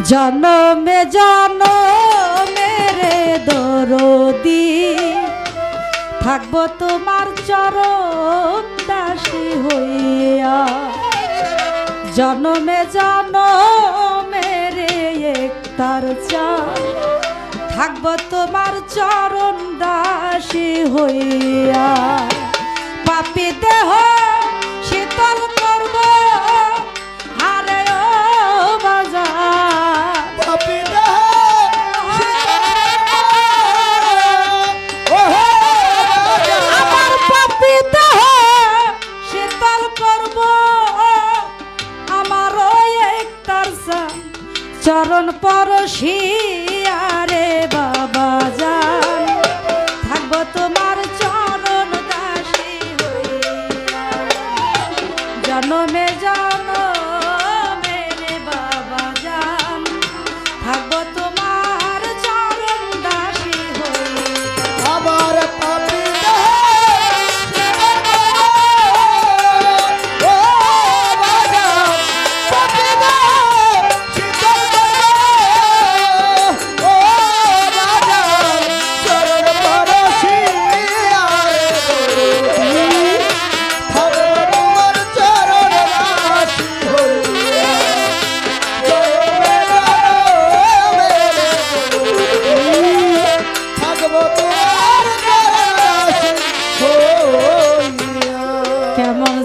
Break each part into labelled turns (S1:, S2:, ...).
S1: জনমে জনমে রে দরদি, থাকব তোমার চরণ দাসী হইয়া। জনমে জনমে রে একতার চা থাকব তোমার চরণ দাসী হইয়া। পাপি দেহ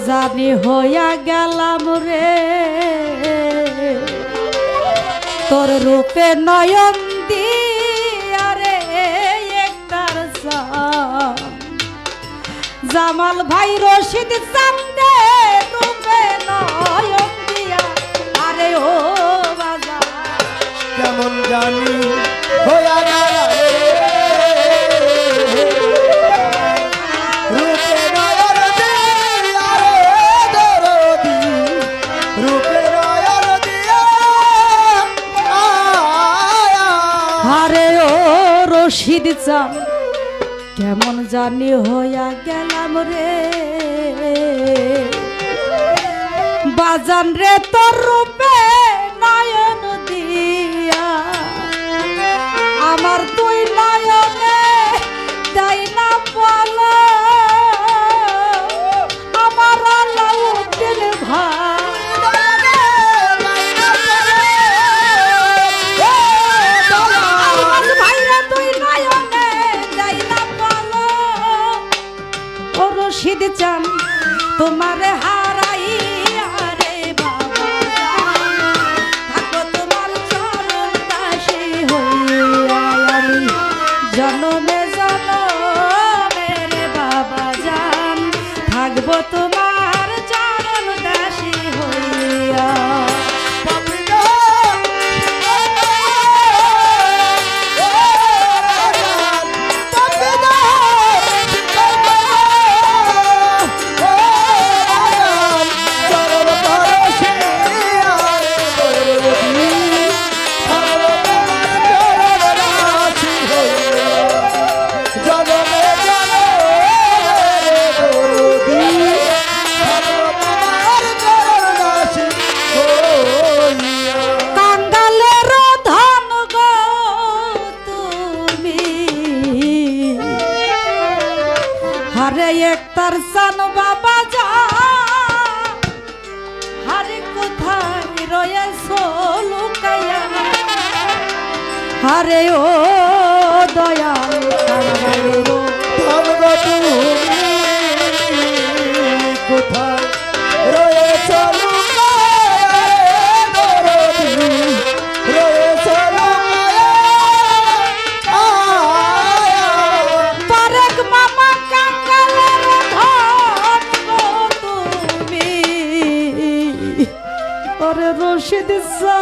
S1: জানি হইয়া গেলাম রে। তোর রূপে নয়ন দিয়ারে একটার জামাল ভাই রশিদ চাপ মুর্শিদ চান কেমন জানি হইয়া গেলাম রে। বাজান রে তোর রূপে নয়ন দিয়া। আমার তুই নয় একতার সান বাবা যা। হারে কোথায় রয়েছ লুকাইয়া? হারে ও দয়াল inside.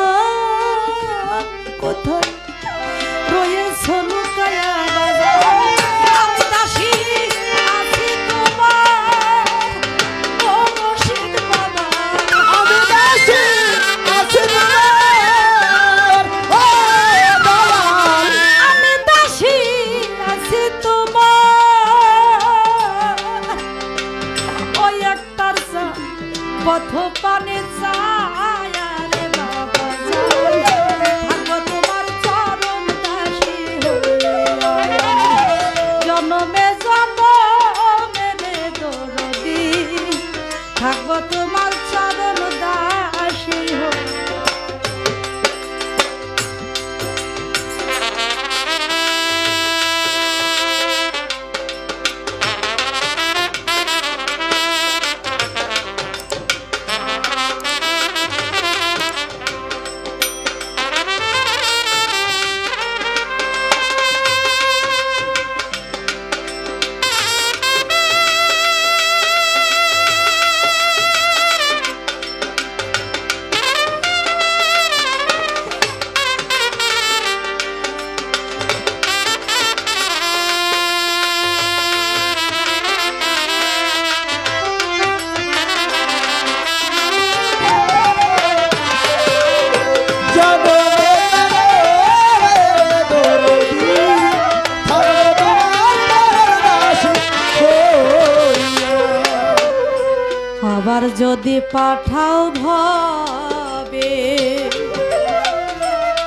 S1: যদি পাঠাও ভাবে,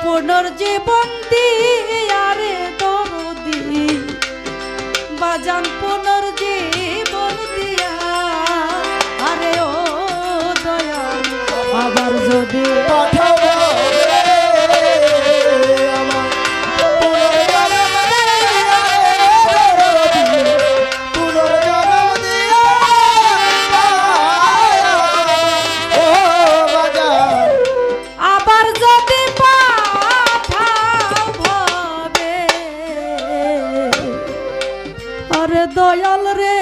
S1: পুনর্জীবন দিয়ারে দরদি, বাজান পুনর্জীবন দিয়া, আরে ও
S2: দয়া
S1: আবার যদি পাঠ আমার দয়াল রে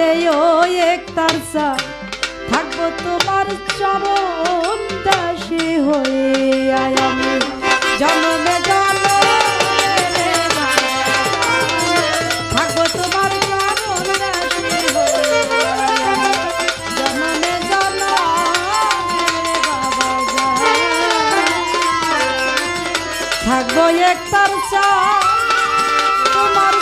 S1: রে ও এক তারসা থাকব তোমার চরম দাসী হয়ে আয় জন্মে জন্মে থাকব তোমার চরণ দাসী তোমার